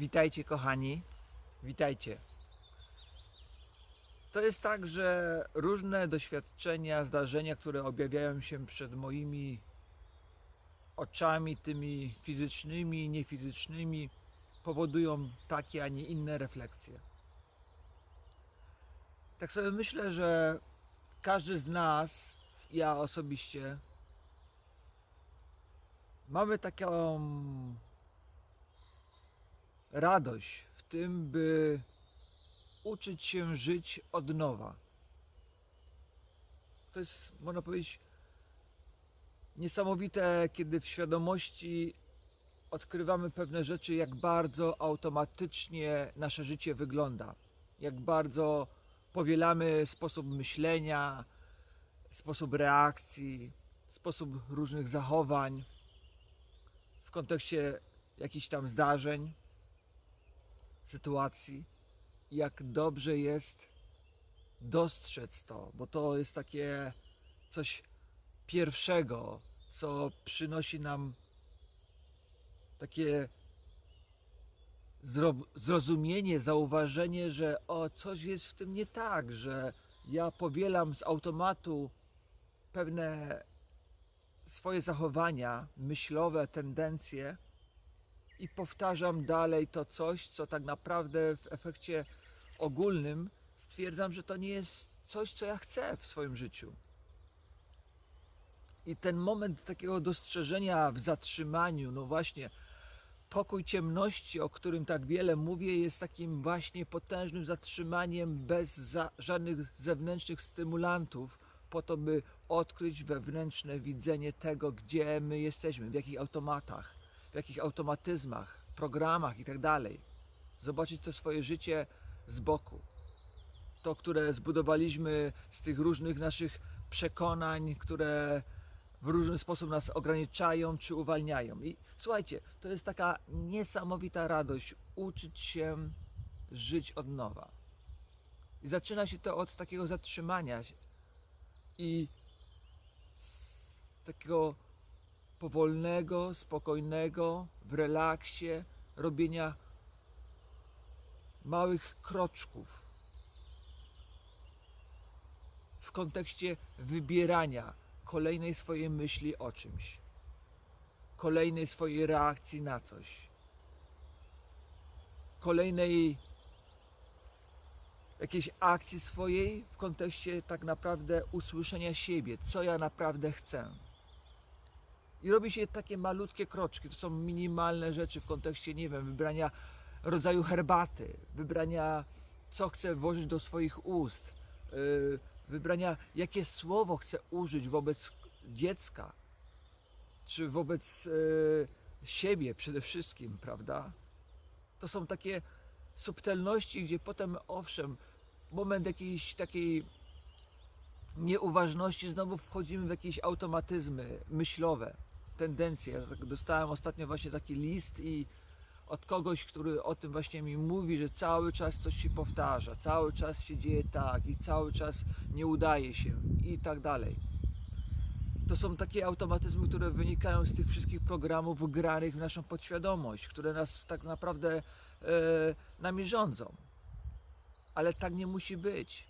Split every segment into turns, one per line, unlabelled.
Witajcie, kochani. Witajcie. To jest tak, że różne doświadczenia, zdarzenia, które objawiają się przed moimi oczami, tymi fizycznymi, niefizycznymi, powodują takie, a nie inne refleksje. Tak sobie myślę, że każdy z nas, ja osobiście, mamy taką radość w tym, by uczyć się żyć od nowa. To jest, można powiedzieć, niesamowite, kiedy w świadomości odkrywamy pewne rzeczy, jak bardzo automatycznie nasze życie wygląda, jak bardzo powielamy sposób myślenia, sposób reakcji, sposób różnych zachowań w kontekście jakichś tam zdarzeń, sytuacji, jak dobrze jest dostrzec to, bo to jest takie coś pierwszego, co przynosi nam takie zro- zrozumienie, zauważenie, że o, coś jest w tym nie tak, że ja powielam z automatu pewne swoje zachowania, myślowe tendencje i powtarzam dalej to coś, co tak naprawdę w efekcie ogólnym stwierdzam, że to nie jest coś, co ja chcę w swoim życiu. I ten moment takiego dostrzeżenia w zatrzymaniu, no właśnie, pokój ciemności, o którym tak wiele mówię, jest takim właśnie potężnym zatrzymaniem bez za, żadnych zewnętrznych stymulantów, po to, by odkryć wewnętrzne widzenie tego, gdzie my jesteśmy, w jakich automatach, w jakich automatyzmach, programach i tak. Zobaczyć to swoje życie z boku. To, które zbudowaliśmy z tych różnych naszych przekonań, które w różny sposób nas ograniczają czy uwalniają. I słuchajcie, to jest taka niesamowita radość uczyć się żyć od nowa. I zaczyna się to od takiego zatrzymania się i takiego powolnego, spokojnego, w relaksie robienia małych kroczków w kontekście wybierania kolejnej swojej myśli o czymś, kolejnej swojej reakcji na coś, kolejnej jakiejś akcji swojej w kontekście tak naprawdę usłyszenia siebie, co ja naprawdę chcę. I robi się takie malutkie kroczki, to są minimalne rzeczy w kontekście, nie wiem, wybrania rodzaju herbaty, wybrania co chcę włożyć do swoich ust, yy, wybrania jakie słowo chcę użyć wobec dziecka, czy wobec yy, siebie przede wszystkim, prawda? To są takie subtelności, gdzie potem owszem, moment jakiejś takiej nieuważności, znowu wchodzimy w jakieś automatyzmy myślowe, tendencje. Ja tak Dostałem ostatnio właśnie taki list i od kogoś, który o tym właśnie mi mówi, że cały czas coś się powtarza, cały czas się dzieje tak i cały czas nie udaje się i tak dalej. To są takie automatyzmy, które wynikają z tych wszystkich programów granych w naszą podświadomość, które nas tak naprawdę e, nami rządzą. Ale tak nie musi być.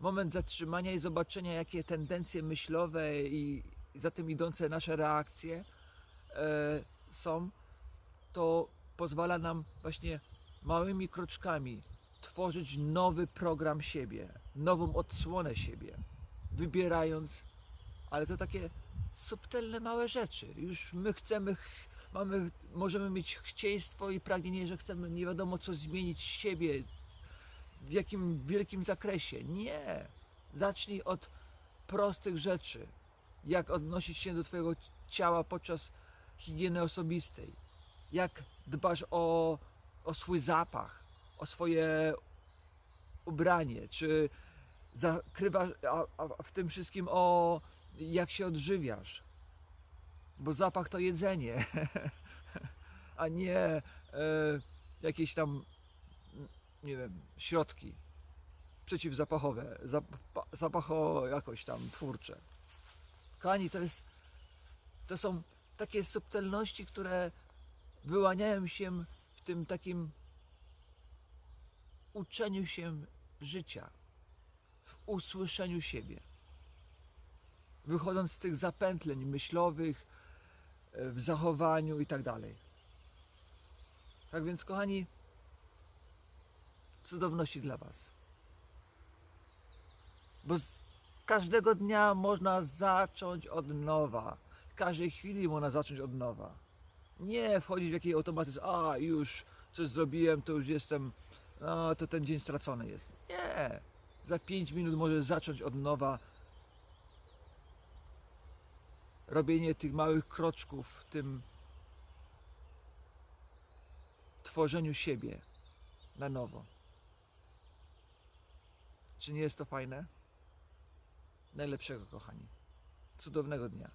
Moment zatrzymania i zobaczenia, jakie tendencje myślowe i za tym idące nasze reakcje e, są, to pozwala nam właśnie małymi kroczkami tworzyć nowy program siebie, nową odsłonę siebie, wybierając, ale to takie subtelne małe rzeczy. Już my chcemy, ch- mamy, możemy mieć chcieństwo i pragnienie, że chcemy nie wiadomo co zmienić siebie, w jakim wielkim zakresie. Nie. Zacznij od prostych rzeczy. Jak odnosić się do Twojego ciała podczas higieny osobistej. Jak dbasz o, o swój zapach, o swoje ubranie, czy zakrywasz, a, a w tym wszystkim o jak się odżywiasz. Bo zapach to jedzenie, a nie e, jakieś tam, nie wiem, środki przeciwzapachowe, zapa- zapacho jakoś tam twórcze. Kochani, to jest, to są takie subtelności, które wyłaniają się tym takim uczeniu się życia, w usłyszeniu siebie. Wychodząc z tych zapętleń myślowych, e, w zachowaniu i tak dalej. Tak więc, kochani, cudowności dla Was. Bo z każdego dnia można zacząć od nowa. W każdej chwili można zacząć od nowa. Nie wchodzić w jakiś automatyzm, a już coś zrobiłem, to już jestem, a, to ten dzień stracony jest. Nie. Za 5 minut możesz zacząć od nowa robienie tych małych kroczków w tym tworzeniu siebie na nowo. Czy nie jest to fajne? Najlepszego, kochani. Cudownego dnia.